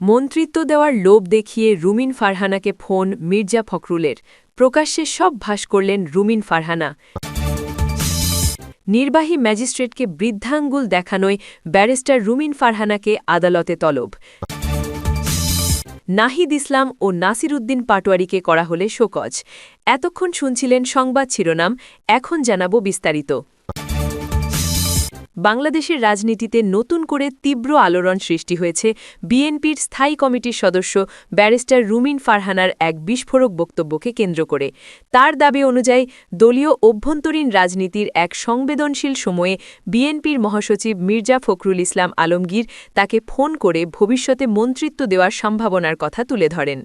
মন্ত্রিত্ব দেওয়ার লোভ দেখিয়ে রুমিন ফারহানাকে ফোন মির্জা ফখরুলের। প্রকাশ্যে সব ভাস করলেন রুমিন ফারহানা। নির্বাহী ম্যাজিস্ট্রেটকে বৃদ্ধাঙ্গুল দেখানোয় ব্যারিস্টার রুমিন ফারহানাকে আদালতে তলব। নাহিদ ইসলাম ও নাসির উদ্দিন পাটোয়ারিকে করা হলে শোকজ। এতক্ষণ শুনছিলেন সংবাদ শিরোনাম, এখন জানাব বিস্তারিত। বাংলাদেশের রাজনীতিতে নতুন করে তীব্র আলোড়ন সৃষ্টি হয়েছে বিএনপির স্থায়ী কমিটির সদস্য ব্যারিস্টার রুমিন ফারহানার এক বিস্ফোরক বক্তব্যকে কেন্দ্র করে। তার দাবি অনুযায়ী দলীয় অভ্যন্তরীণ রাজনীতির এক সংবেদনশীল সময়ে বিএনপির মহাসচিব মির্জা ফখরুল ইসলাম আলমগীর তাকে ফোন করে ভবিষ্যতে মন্ত্রিত্ব দেওয়ার সম্ভাবনার কথা তুলে ধরেন।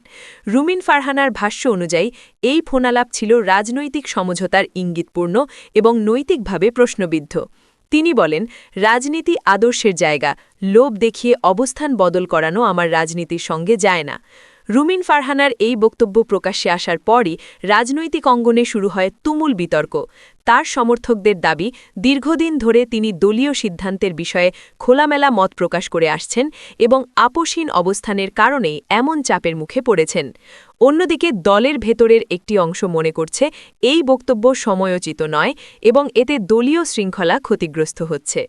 রুমিন ফারহানার ভাষ্য অনুযায়ী, এই ফোনালাপ ছিল রাজনৈতিক সমঝোতার ইঙ্গিতপূর্ণ এবং নৈতিকভাবে প্রশ্নবিদ্ধ। তিনি বলেন, রাজনীতি আদর্শের জায়গা। লোভ দেখিয়ে অবস্থান বদল করানো আমার রাজনীতির সঙ্গে যায় না। রুমিন ফারহানার এই বক্তব্য প্রকাশ্যে আসার পরই রাজনৈতিক অঙ্গনে শুরু হয় তুমুল বিতর্ক। তার সমর্থকদের দাবি, দীর্ঘদিন ধরে তিনি দলীয় সিদ্ধান্তের বিষয়ে খোলামেলা মত প্রকাশ করে আসছেন এবং আপোষহীন অবস্থানের কারণেই এমন চাপের মুখে পড়েছেন। অন্যদিকে দলের ভেতরের একটি অংশ মনে করছে, এই বক্তব্য সময়োচিত নয় এবং এতে দলীয় শৃঙ্খলা ক্ষতিগ্রস্ত হচ্ছে।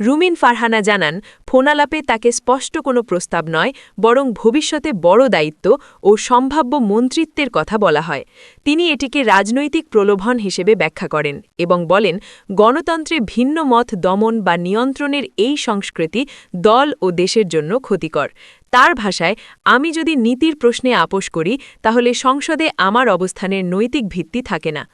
রুমিন ফারহানা জানান, ফোনালাপে তাকে স্পষ্ট কোনো প্রস্তাব নয়, বরং ভবিষ্যতে বড় দায়িত্ব ও সম্ভাব্য মন্ত্রিত্বের কথা বলা হয়। তিনি এটিকে রাজনৈতিক প্রলোভন হিসেবে ব্যাখ্যা করেন। এবং বলেন, গণতন্ত্রে ভিন্ন মত দমন বা নিয়ন্ত্রণের এই সংস্কৃতি দল ও দেশের জন্য ক্ষতিকর। তার ভাষায়, আমি যদি নীতির প্রশ্নে আপোষ করি, তাহলে সংসদে আমার অবস্থানের নৈতিক ভিত্তি থাকে না।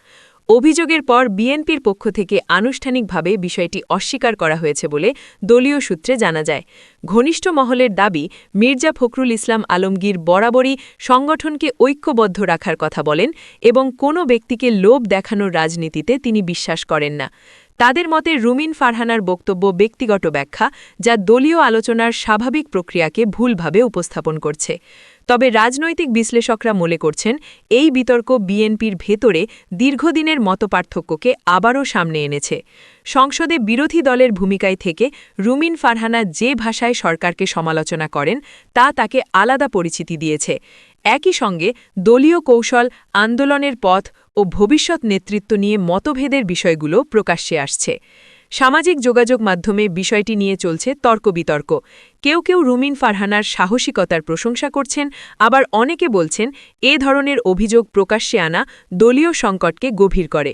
অভিযোগের পর বিএনপির পক্ষ থেকে আনুষ্ঠানিকভাবে বিষয়টি অস্বীকার করা হয়েছে বলে দলীয় সূত্রে জানা যায়। ঘনিষ্ঠ মহলের দাবি, মির্জা ফখরুল ইসলাম আলমগীর বরাবরই সংগঠনকে ঐক্যবদ্ধ রাখার কথা বলেন এবং কোনো ব্যক্তিকে লোভ দেখানোর রাজনীতিতে তিনি বিশ্বাস করেন না। তাদের মতে রুমিন ফারহানার বক্তব্য ব্যক্তিগত ব্যাখ্যা, যা দলীয় আলোচনার স্বাভাবিক প্রক্রিয়াকে ভুলভাবে উপস্থাপন করছে। তবে রাজনৈতিক বিশ্লেষকরা মনে করছেন, এই বিতর্ক বিএনপির ভেতরে দীর্ঘদিনের মতপার্থক্যকে আবারও সামনে এনেছে। সংসদে বিরোধী দলের ভূমিকায় থেকে রুমিন ফারহানা যে ভাষায় সরকারকে সমালোচনা করেন, তা তাকে আলাদা পরিচিতি দিয়েছে। একই সঙ্গে দলীয় কৌশল আন্দোলনের পথ ও ভবিষ্যৎ নেতৃত্ব নিয়ে মতভেদের বিষয়গুলো প্রকাশ্যে আসছে। সামাজিক যোগাযোগ মাধ্যমে বিষয়টি নিয়ে চলছে তর্ক বিতর্ক কেউ কেউ রুমিন ফারহানার সাহসিকতার প্রশংসা করছেন, আবার অনেকে বলছেন এ ধরনের অভিযোগ প্রকাশ্যে আনা দলীয় সংকটকে গভীর করে।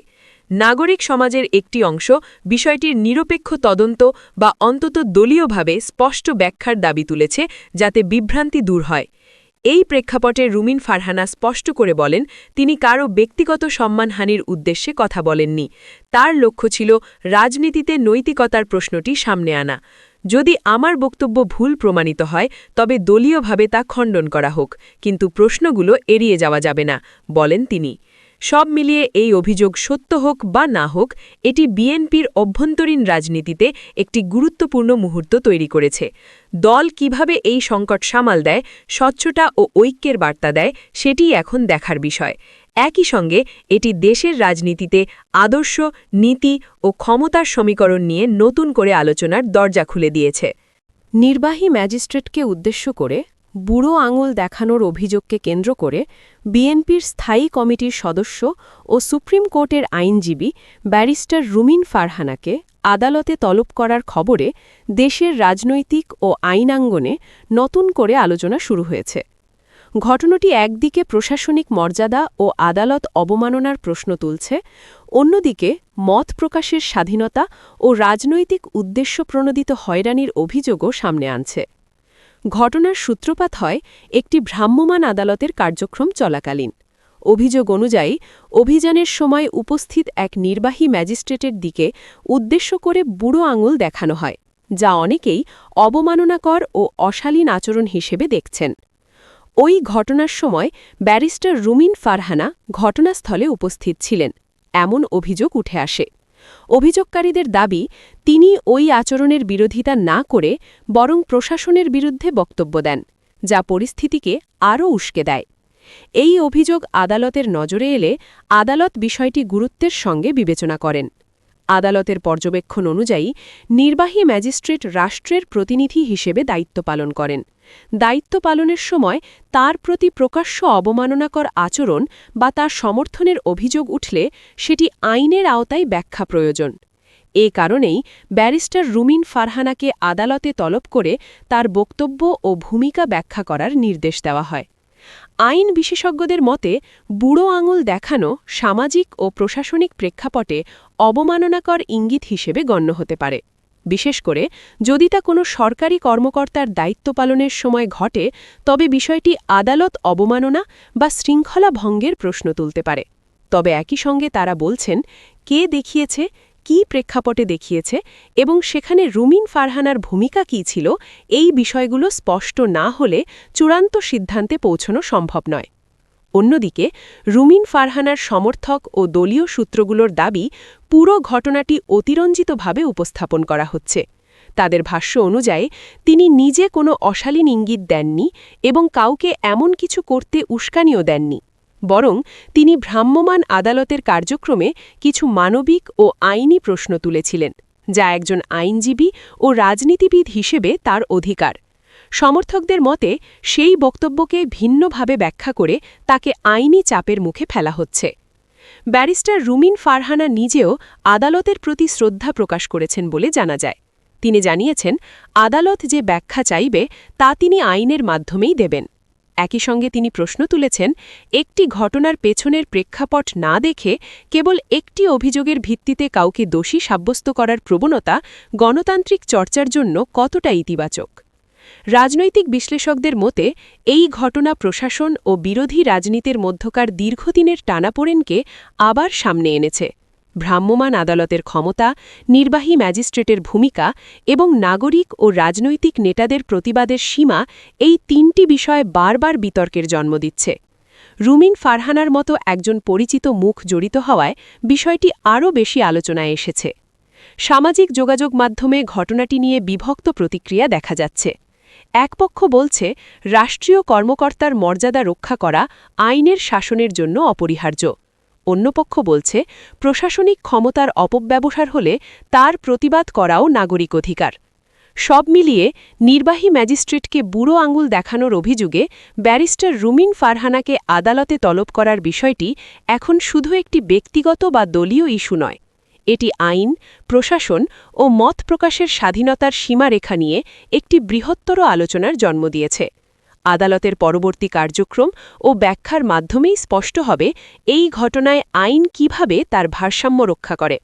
নাগরিক সমাজের একটি অংশ বিষয়টির নিরপেক্ষ তদন্ত বা অন্তত দলীয়ভাবে স্পষ্ট ব্যাখ্যার দাবি তুলেছে যাতে বিভ্রান্তি দূর হয়। এই প্রেক্ষাপটে রুমিন ফারহানা স্পষ্ট করে বলেন, তিনি কারও ব্যক্তিগত সম্মানহানির উদ্দেশ্যে কথা বলেননি। তার লক্ষ্য ছিল রাজনীতিতে নৈতিকতার প্রশ্নটি সামনে আনা। যদি আমার বক্তব্য ভুল প্রমাণিত হয়, তবে দলীয়ভাবে তা খণ্ডন করা হোক, কিন্তু প্রশ্নগুলো এড়িয়ে যাওয়া যাবে না, বলেন তিনি। সব মিলিয়ে এই অভিযোগ সত্য হোক বা না হোক, এটি বিএনপির অভ্যন্তরীণ রাজনীতিতে একটি গুরুত্বপূর্ণ মুহূর্ত তৈরি করেছে। দল কীভাবে এই সংকট সামাল দেয়, স্বচ্ছতা ও ঐক্যের বার্তা দেয়, সেটি এখন দেখার বিষয়। একই সঙ্গে, এটি দেশের রাজনীতিতে আদর্শ, নীতি ও ক্ষমতার সমীকরণ নিয়ে নতুন করে আলোচনার দরজা খুলে দিয়েছে। নির্বাহী ম্যাজিস্ট্রেটকে উদ্দেশ্য করে বুড়ো আঙুল দেখানোর অভিযোগকে কেন্দ্র করে বিএনপির স্থায়ী কমিটির সদস্য ও সুপ্রিম কোর্টের আইনজীবী ব্যারিস্টার রুমিন ফারহানাকে আদালতে তলব করার খবরে দেশের রাজনৈতিক ও আইনাঙ্গনে নতুন করে আলোচনা শুরু হয়েছে। ঘটনাটি একদিকে প্রশাসনিক মর্যাদা ও আদালত অবমাননার প্রশ্ন তুলছে, অন্যদিকে মত প্রকাশের স্বাধীনতা ও রাজনৈতিক উদ্দেশ্যপ্রণোদিত হয়রানির অভিযোগও সামনে আনছে। ঘটনার সূত্রপাত হয় একটি ভ্রাম্যমাণ আদালতের কার্যক্রম চলাকালীন। অভিযোগ অনুযায়ী, অভিযানের সময় উপস্থিত এক নির্বাহী ম্যাজিস্ট্রেটের দিকে উদ্দেশ্য করে বুড়ো আঙুল দেখানো হয়, যা অনেকেই অবমাননাকর ও অশালীন আচরণ হিসেবে দেখছেন। ওই ঘটনার সময় ব্যারিস্টার রুমিন ফারহানা ঘটনাস্থলে উপস্থিত ছিলেন, এমন অভিযোগ উঠে আসে। অভিযোগকারীদের দাবি, তিনি ওই আচরণের বিরোধিতা না করে বরং প্রশাসনের বিরুদ্ধে বক্তব্য দেন, যা পরিস্থিতিকে আরও উস্কে দেয়। এই অভিযোগ আদালতের নজরে এলে আদালত বিষয়টি গুরুত্বের সঙ্গে বিবেচনা করেন। আদালতের পর্যবেক্ষণ অনুযায়ী নির্বাহী ম্যাজিস্ট্রেট রাষ্ট্রের প্রতিনিধি হিসেবে দায়িত্ব পালন করেন। দায়িত্ব পালনের সময় তার প্রতি প্রকাশ্য অবমাননাকর আচরণ বা তার সমর্থনের অভিযোগ উঠলে সেটি আইনের আওতায় ব্যাখ্যা প্রয়োজন। এ কারণেই ব্যারিস্টার রুমিন ফারহানাকে আদালতে তলব করে তার বক্তব্য ও ভূমিকা ব্যাখ্যা করার নির্দেশ দেওয়া হয়। আইন বিশেষজ্ঞদের মতে, বুড়ো আঙুল দেখানো সামাজিক ও প্রশাসনিক প্রেক্ষাপটে অবমাননাকর ইঙ্গিত হিসেবে গণ্য হতে পারে। বিশেষ করে, যদি তা কোনো সরকারি কর্মকর্তার দায়িত্ব পালনের সময় ঘটে, তবে বিষয়টি আদালত অবমাননা বা শৃঙ্খলা ভঙ্গের প্রশ্ন তুলতে পারে। তবে একই সঙ্গে তারা বলছেন, কে দেখিয়েছে কি প্রেক্ষাপটে দেখিয়েছে এবং সেখানে রুমিন ফারহানার ভূমিকা কী ছিল, এই বিষয়গুলো স্পষ্ট না হলে চূড়ান্ত সিদ্ধান্তে পৌঁছনো সম্ভব নয়। অন্যদিকে, রুমিন ফারহানার সমর্থক ও দলীয় সূত্রগুলোর দাবি, পুরো ঘটনাটি অতিরঞ্জিতভাবে উপস্থাপন করা হচ্ছে। তাদের ভাষ্য অনুযায়ী, তিনি নিজে কোনো অশালীন ইঙ্গিত দেননি এবং কাউকে এমন কিছু করতে উস্কানিও দেননি। বরং তিনি ভ্রাম্যমাণ আদালতের কার্যক্রমে কিছু মানবিক ও আইনি প্রশ্ন তুলেছিলেন, যা একজন আইনজীবী ও রাজনীতিবিদ হিসেবে তার অধিকার। সমর্থকদের মতে, সেই বক্তব্যকে ভিন্নভাবে ব্যাখ্যা করে তাকে আইনি চাপের মুখে ফেলা হচ্ছে। ব্যারিস্টার রুমিন ফারহানা নিজেও আদালতের প্রতি শ্রদ্ধা প্রকাশ করেছেন বলে জানা যায়। তিনি জানিয়েছেন, আদালত যে ব্যাখ্যা চাইবে, তা তিনি আইনের মাধ্যমেই দেবেন। একই সঙ্গে তিনি প্রশ্ন তুলেছেন, একটি ঘটনার পেছনের প্রেক্ষাপট না দেখে কেবল একটি অভিযোগের ভিত্তিতে কাউকে দোষী সাব্যস্ত করার প্রবণতা গণতান্ত্রিক চর্চার জন্য কতটা ইতিবাচক? রাজনৈতিক বিশ্লেষকদের মতে, এই ঘটনা প্রশাসন ও বিরোধী রাজনীতির মধ্যকার দীর্ঘদিনের টানাপোড়েনকে আবার সামনে এনেছে। ভ্রাম্যমাণ আদালতের ক্ষমতা, নির্বাহী ম্যাজিস্ট্রেটের ভূমিকা এবং নাগরিক ও রাজনৈতিক নেতাদের প্রতিবাদের সীমা এই তিনটি বিষয়ে বারবার বিতর্কের জন্ম দিচ্ছে। রুমিন ফারহানার মতো একজন পরিচিত মুখ জড়িত হওয়ায় বিষয়টি আরও বেশি আলোচনায় এসেছে। সামাজিক যোগাযোগ মাধ্যমে ঘটনাটি নিয়ে বিভক্ত প্রতিক্রিয়া দেখা যাচ্ছে। এক পক্ষ বলছে, রাষ্ট্রীয় কর্মকর্তার মর্যাদা রক্ষা করা আইনের শাসনের জন্য অপরিহার্য। অন্য পক্ষ বলছে, প্রশাসনিক ক্ষমতার অপব্যবহার হলে তার প্রতিবাদ করাও নাগরিক অধিকার। সব মিলিয়ে নির্বাহী ম্যাজিস্ট্রেটকে বুড়ো আঙুল দেখানোর অভিযোগে ব্যারিস্টার রুমিন ফারহানাকে আদালতে তলব করার বিষয়টি এখন শুধু একটি ব্যক্তিগত বা দলীয় ইস্যু নয়। এটি আইন, প্রশাসন ও মত প্রকাশের স্বাধীনতার সীমারেখা নিয়ে একটি বৃহত্তর আলোচনার জন্ম দিয়েছে। আদালতের পরবর্তী কার্যক্রম ও ব্যাখ্যার মাধ্যমেই স্পষ্ট হবে এই ঘটনায় আইন কীভাবে তার ভারসাম্য রক্ষা করে।